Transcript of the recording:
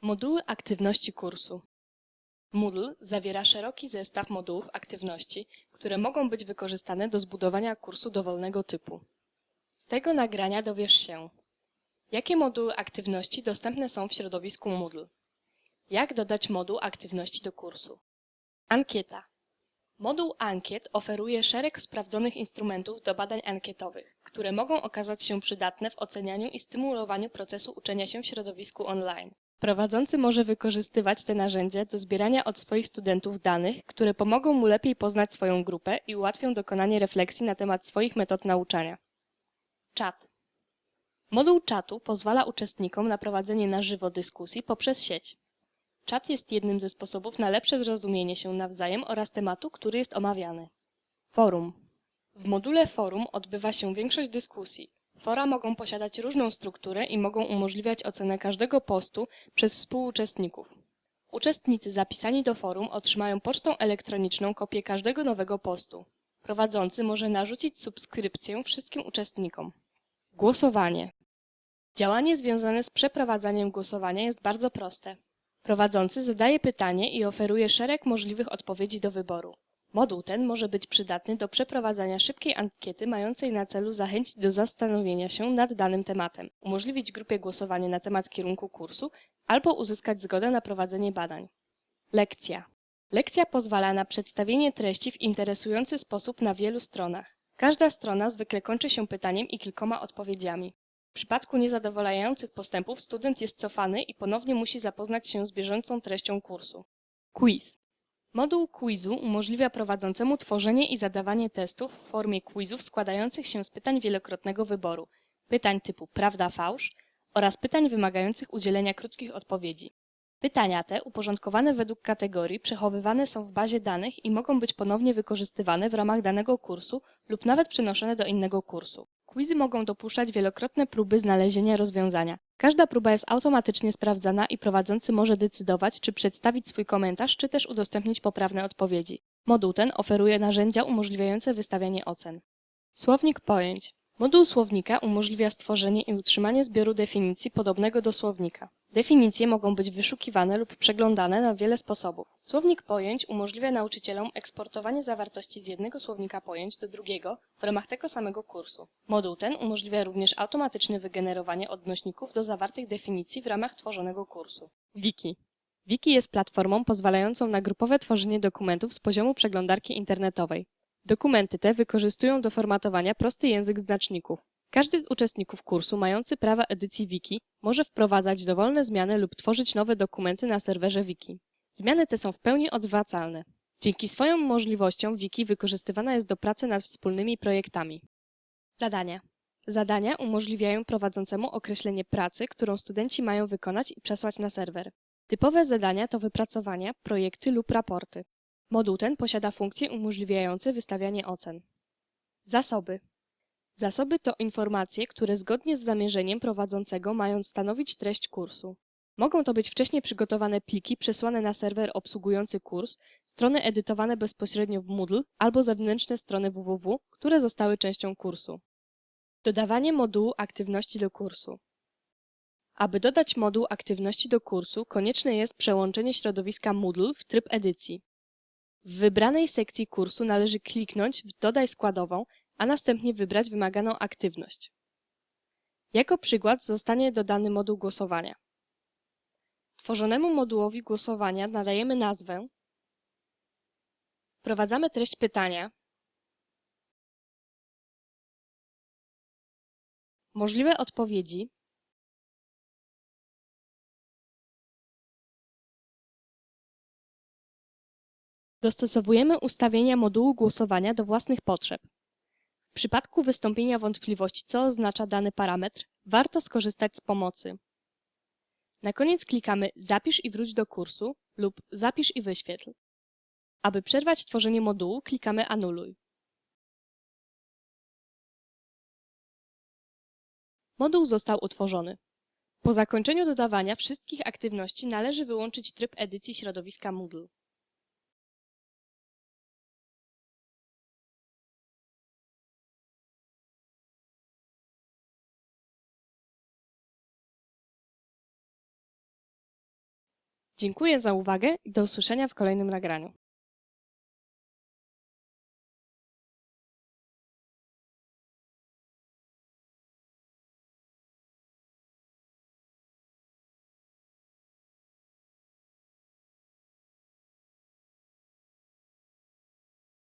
Moduły aktywności kursu. Moodle zawiera szeroki zestaw modułów aktywności, które mogą być wykorzystane do zbudowania kursu dowolnego typu. Z tego nagrania dowiesz się, jakie moduły aktywności dostępne są w środowisku Moodle, jak dodać moduł aktywności do kursu. Ankieta. Moduł ankiet oferuje szereg sprawdzonych instrumentów do badań ankietowych, które mogą okazać się przydatne w ocenianiu i stymulowaniu procesu uczenia się w środowisku online. Prowadzący może wykorzystywać te narzędzia do zbierania od swoich studentów danych, które pomogą mu lepiej poznać swoją grupę i ułatwią dokonanie refleksji na temat swoich metod nauczania. Czat. Moduł czatu pozwala uczestnikom na prowadzenie na żywo dyskusji poprzez sieć. Czat jest jednym ze sposobów na lepsze zrozumienie się nawzajem oraz tematu, który jest omawiany. Forum. W module forum odbywa się większość dyskusji. Fora mogą posiadać różną strukturę i mogą umożliwiać ocenę każdego postu przez współuczestników. Uczestnicy zapisani do forum otrzymają pocztą elektroniczną kopię każdego nowego postu. Prowadzący może narzucić subskrypcję wszystkim uczestnikom. Głosowanie. Działanie związane z przeprowadzaniem głosowania jest bardzo proste. Prowadzący zadaje pytanie i oferuje szereg możliwych odpowiedzi do wyboru. Moduł ten może być przydatny do przeprowadzania szybkiej ankiety mającej na celu zachęcić do zastanowienia się nad danym tematem, umożliwić grupie głosowanie na temat kierunku kursu albo uzyskać zgodę na prowadzenie badań. Lekcja. Lekcja pozwala na przedstawienie treści w interesujący sposób na wielu stronach. Każda strona zwykle kończy się pytaniem i kilkoma odpowiedziami. W przypadku niezadowalających postępów student jest cofany i ponownie musi zapoznać się z bieżącą treścią kursu. Quiz. Moduł quizu umożliwia prowadzącemu tworzenie i zadawanie testów w formie quizów składających się z pytań wielokrotnego wyboru, pytań typu prawda-fałsz oraz pytań wymagających udzielenia krótkich odpowiedzi. Pytania te, uporządkowane według kategorii, przechowywane są w bazie danych i mogą być ponownie wykorzystywane w ramach danego kursu lub nawet przenoszone do innego kursu. Quizy mogą dopuszczać wielokrotne próby znalezienia rozwiązania. Każda próba jest automatycznie sprawdzana i prowadzący może decydować, czy przedstawić swój komentarz, czy też udostępnić poprawne odpowiedzi. Moduł ten oferuje narzędzia umożliwiające wystawianie ocen. Słownik pojęć. Moduł słownika umożliwia stworzenie i utrzymanie zbioru definicji podobnego do słownika. Definicje mogą być wyszukiwane lub przeglądane na wiele sposobów. Słownik pojęć umożliwia nauczycielom eksportowanie zawartości z jednego słownika pojęć do drugiego w ramach tego samego kursu. Moduł ten umożliwia również automatyczne wygenerowanie odnośników do zawartych definicji w ramach tworzonego kursu. Wiki. Wiki jest platformą pozwalającą na grupowe tworzenie dokumentów z poziomu przeglądarki internetowej. Dokumenty te wykorzystują do formatowania prosty język znaczników. Każdy z uczestników kursu mający prawa edycji wiki może wprowadzać dowolne zmiany lub tworzyć nowe dokumenty na serwerze wiki. Zmiany te są w pełni odwracalne. Dzięki swoim możliwościom wiki wykorzystywana jest do pracy nad wspólnymi projektami. Zadania. Zadania umożliwiają prowadzącemu określenie pracy, którą studenci mają wykonać i przesłać na serwer. Typowe zadania to wypracowania, projekty lub raporty. Moduł ten posiada funkcje umożliwiające wystawianie ocen. Zasoby. Zasoby to informacje, które zgodnie z zamierzeniem prowadzącego mają stanowić treść kursu. Mogą to być wcześniej przygotowane pliki przesłane na serwer obsługujący kurs, strony edytowane bezpośrednio w Moodle albo zewnętrzne strony www, które zostały częścią kursu. Dodawanie modułu aktywności do kursu. Aby dodać moduł aktywności do kursu, konieczne jest przełączenie środowiska Moodle w tryb edycji. W wybranej sekcji kursu należy kliknąć w Dodaj składową, a następnie wybrać wymaganą aktywność. Jako przykład zostanie dodany moduł głosowania. Tworzonemu modułowi głosowania nadajemy nazwę, wprowadzamy treść pytania, możliwe odpowiedzi, Dostosowujemy ustawienia modułu głosowania do własnych potrzeb. W przypadku wystąpienia wątpliwości, co oznacza dany parametr, warto skorzystać z pomocy. Na koniec klikamy Zapisz i wróć do kursu lub Zapisz i wyświetl. Aby przerwać tworzenie modułu, klikamy Anuluj. Moduł został utworzony. Po zakończeniu dodawania wszystkich aktywności należy wyłączyć tryb edycji środowiska Moodle. Dziękuję za uwagę i do usłyszenia w kolejnym nagraniu.